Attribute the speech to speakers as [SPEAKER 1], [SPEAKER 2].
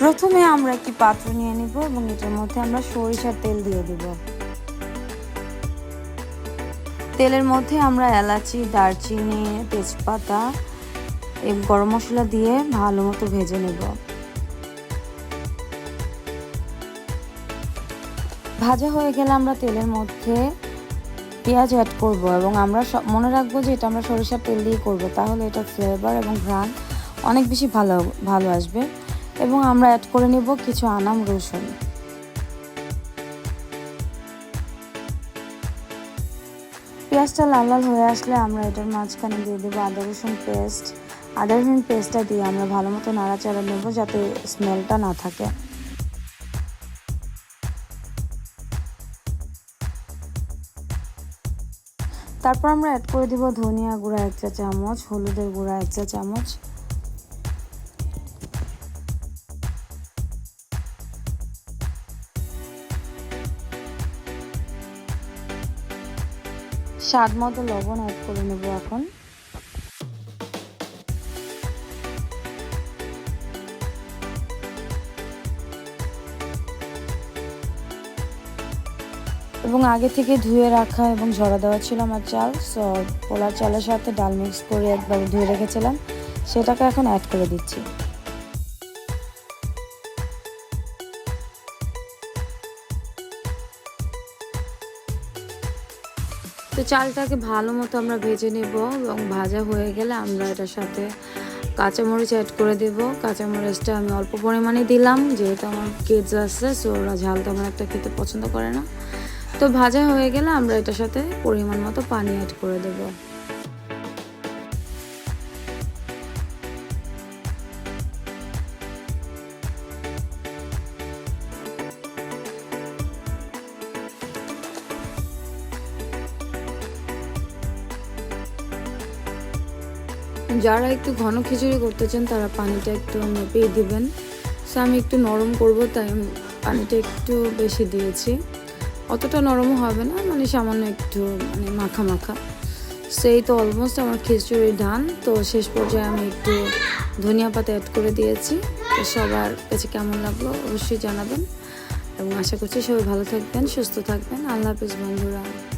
[SPEAKER 1] প্রথমে আমরা একটি পাত্র নিয়ে নিব এবং এটার মধ্যে আমরা সরিষার তেল দিয়ে দিব। তেলের মধ্যে আমরা এলাচি, দারচিনি, তেজপাতা গরম মশলা দিয়ে ভালো মতো ভেজে নেব। ভাজা হয়ে গেলে আমরা তেলের মধ্যে পেঁয়াজ অ্যাড করব এবং আমরা মনে রাখব যে এটা আমরা সরিষার তেল দিয়ে করব, তাহলে এটা ফ্লেভার এবং ঘ্রাণ অনেক বেশি ভালো ভালো আসবে। এবং আমরা অ্যাড করে নেব কিছু আনাম রসুন। পেঁয়াজটা লাল লাল হয়ে আসলে আমরা এটার মাঝখানে দিয়ে দেবো আদা রসুন পেস্ট আদা রসুন পেস্টটা দিয়ে আমরা ভালো মতো নাড়াচাড়া নেব যাতে স্মেলটা না থাকে। তারপর আমরা অ্যাড করে দিব ধনিয়া গুঁড়া এক চা চামচ হলুদের গুঁড়া এক চা চামচ স্বাদ মতো লবণ অ্যাড করে নেব এখন। এবং আগে থেকে ধুয়ে রাখা এবং ঝরা দেওয়া ছিল আমার চাল সো পোলার চালের সাথে ডাল মিক্স করে একবার ধুয়ে রেখেছিলাম। সেটাকে এখন অ্যাড করে দিচ্ছি। তো চালটাকে ভালো মতো আমরা ভেজে নেব এবং ভাজা হয়ে গেলে আমরা এটার সাথে কাঁচামরিচ অ্যাড করে দেব। কাঁচামরিচটা আমি অল্প পরিমাণে দিলাম, যেহেতু আমার কেজ আছে সো ওরা ঝাল তেমন একটা খেতে পছন্দ করে না। তো ভাজা হয়ে গেলে আমরা এটার সাথে পরিমাণ মতো পানি অ্যাড করে দেব। যারা একটু ঘন খিচুড়ি করতে চান, তারা পানিটা একটু মেপেই দিবেন। সো আমি একটু নরম করব, তাই পানিটা একটু বেশি দিয়েছি। অতটা নরমও হবে না মানে সামান্য একটু মানে মাখা মাখা। সেই তো অলমোস্ট আমার খিচুড়ি ডান তো শেষ পর্যায়ে আমি একটু ধনিয়া পাতা অ্যাড করে দিয়েছি। তো সবার কাছে কেমন লাগল অবশ্যই জানাবেন। এবং আশা করছি সবাই ভালো থাকবেন, সুস্থ থাকবেন। আল্লাহ হাফিজ বন্ধুরা।